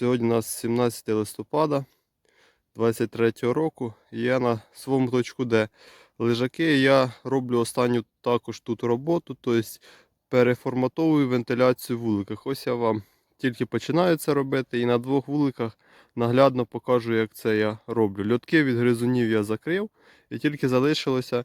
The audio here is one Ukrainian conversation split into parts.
Сьогодні у нас 17 листопада 23 року. І я на своєму точку, де лежаки, я роблю останню також тут роботу, тобто переформатовую вентиляцію в вуликах. Ось я вам тільки починаю це робити і на двох вуликах наглядно покажу, як це я роблю. Льотки від гризунів я закрив і тільки залишилося е,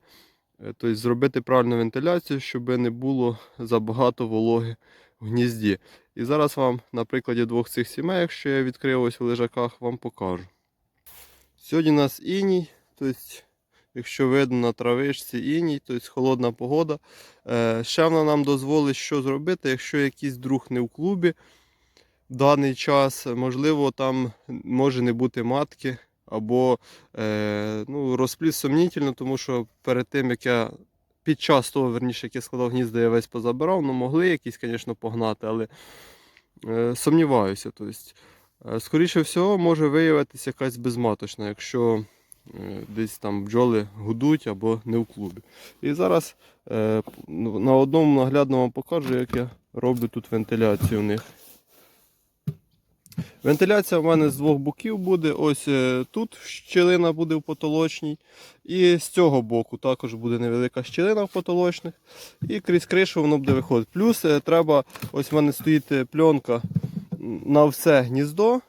тобто, зробити правильну вентиляцію, щоб не було забагато вологи в гнізді. І зараз вам на прикладі двох цих сімей, що я відкрив ось в лежаках, вам покажу. Сьогодні у нас іній, тобто, якщо видно на травичці іній, тобто холодна погода. Е, ще вона нам дозволить що зробити, якщо якийсь друг не в клубі даний час, можливо, там може не бути матки. Або е, ну, розпліт сумнітельно, тому що перед тим, як я під час того, верніше, як я складав гнізда, я весь позабирав, ну могли якісь, звісно, погнати, але е, сумніваюся. Тобто, е, скоріше всього, може виявитися якась безматочна, якщо е, десь там бджоли гудуть або не в клубі. І зараз е, на одному наглядно вам покажу, як я роблю тут вентиляцію в них. Вентиляція в мене з двох боків буде. Ось е, тут щілина буде в потолочній. І з цього боку також буде невелика щілина в потолочних. І крізь кришу воно буде виходити. Плюс е, треба, ось в мене стоїть е, пленка на все гніздо.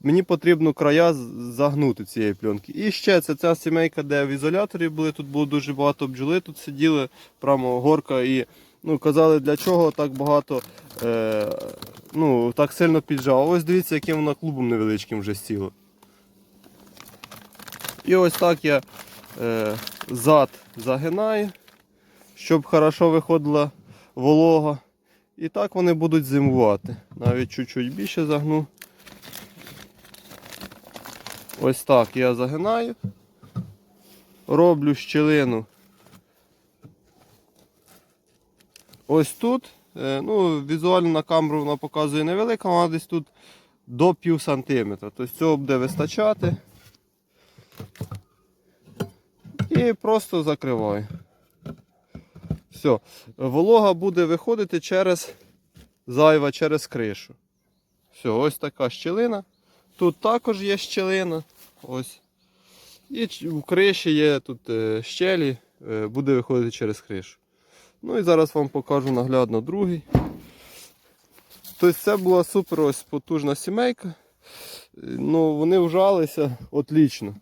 Мені потрібно края загнути цієї пленки. І ще це ця сімейка, де в ізоляторі були. Тут було дуже багато бджоли, тут сиділи, прямо горка і ну, казали, для чого так багато, ну, так сильно піджав. Ось дивіться, яким вона клубом невеличким вже сіло. І ось так я е, зад загинаю, щоб хорошо виходила волога. І так вони будуть зимувати. Навіть чуть-чуть більше загну. Ось так я загинаю. Роблю щілину. Ось тут. Е, Ну, візуально на камеру вона показує невелика, вона десь тут до пів сантиметра. Тобто цього буде вистачати. І просто закриваю. Все. Волога буде виходити через зайва через кришу. Все, ось така щілина. Тут також є щілина. Ось. І в криші є тут е, щелі, е, буде виходити через кришу. Ну і зараз вам покажу наглядно другий. Тобто це була супер ось потужна сімейка. Ну, вони вжалися отлично.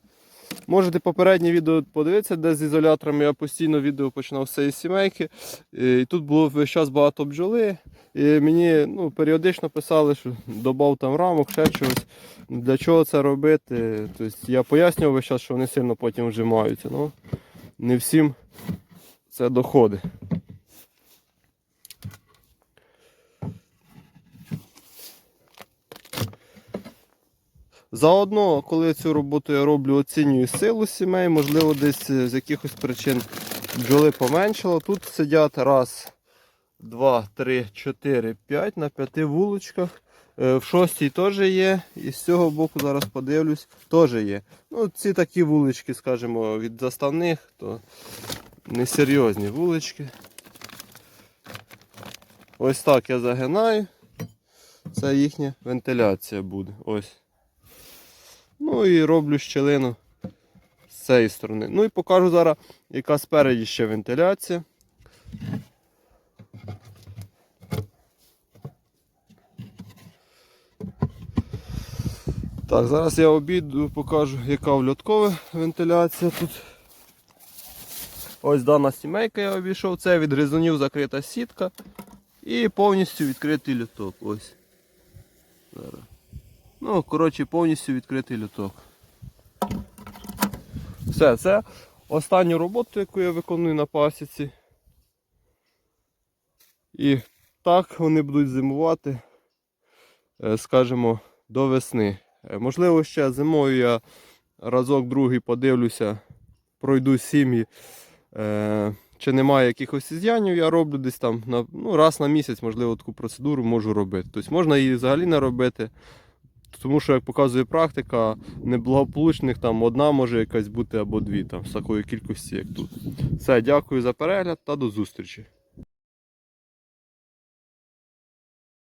Можете попереднє відео подивитися, де з ізоляторами я постійно відео починав з цієї сімейки. Е, І тут було весь час багато бджоли. І мені ну, періодично писали, що додав там рамок, ще чогось. Для чого це робити? Тобто я пояснював весь час, що вони сильно потім вжимаються. Ну, не всім це доходить. Заодно, коли цю роботу я роблю, оцінюю силу сімей, можливо, десь е, з якихось причин бджоли поменшало. Тут сидять раз, два, три, чотири, п'ять на п'яти вуличках. Е, В шостій теж є. І з цього боку зараз подивлюсь, теж є. Ну, ці такі вулички, скажімо, від заставних, то несерйозні вулички. Ось так я загинаю. Це їхня вентиляція буде. Ось. Ну і роблю щілину з цієї сторони. Ну і покажу зараз, яка спереді ще вентиляція. Так, зараз я обіду покажу, яка вльоткова вентиляція тут. Ось дана сімейка я обійшов. Це від гризунів закрита сітка і повністю відкритий люток. Ось. Зараз. Ну, коротше, повністю відкритий люток. Все, це останню роботу, яку я виконую на пасіці. І так вони будуть зимувати, е, скажімо, до весни. Е, Можливо, ще зимою я разок другий подивлюся, пройду сім'ї, е, чи немає якихось із'янів, я роблю десь там ну, раз на місяць, можливо, таку процедуру можу робити. Тобто можна її взагалі не робити. Тому що, як показує практика, неблагополучних там одна може якась бути або дві там, з такої кількості, як тут. Все, дякую за перегляд та до зустрічі.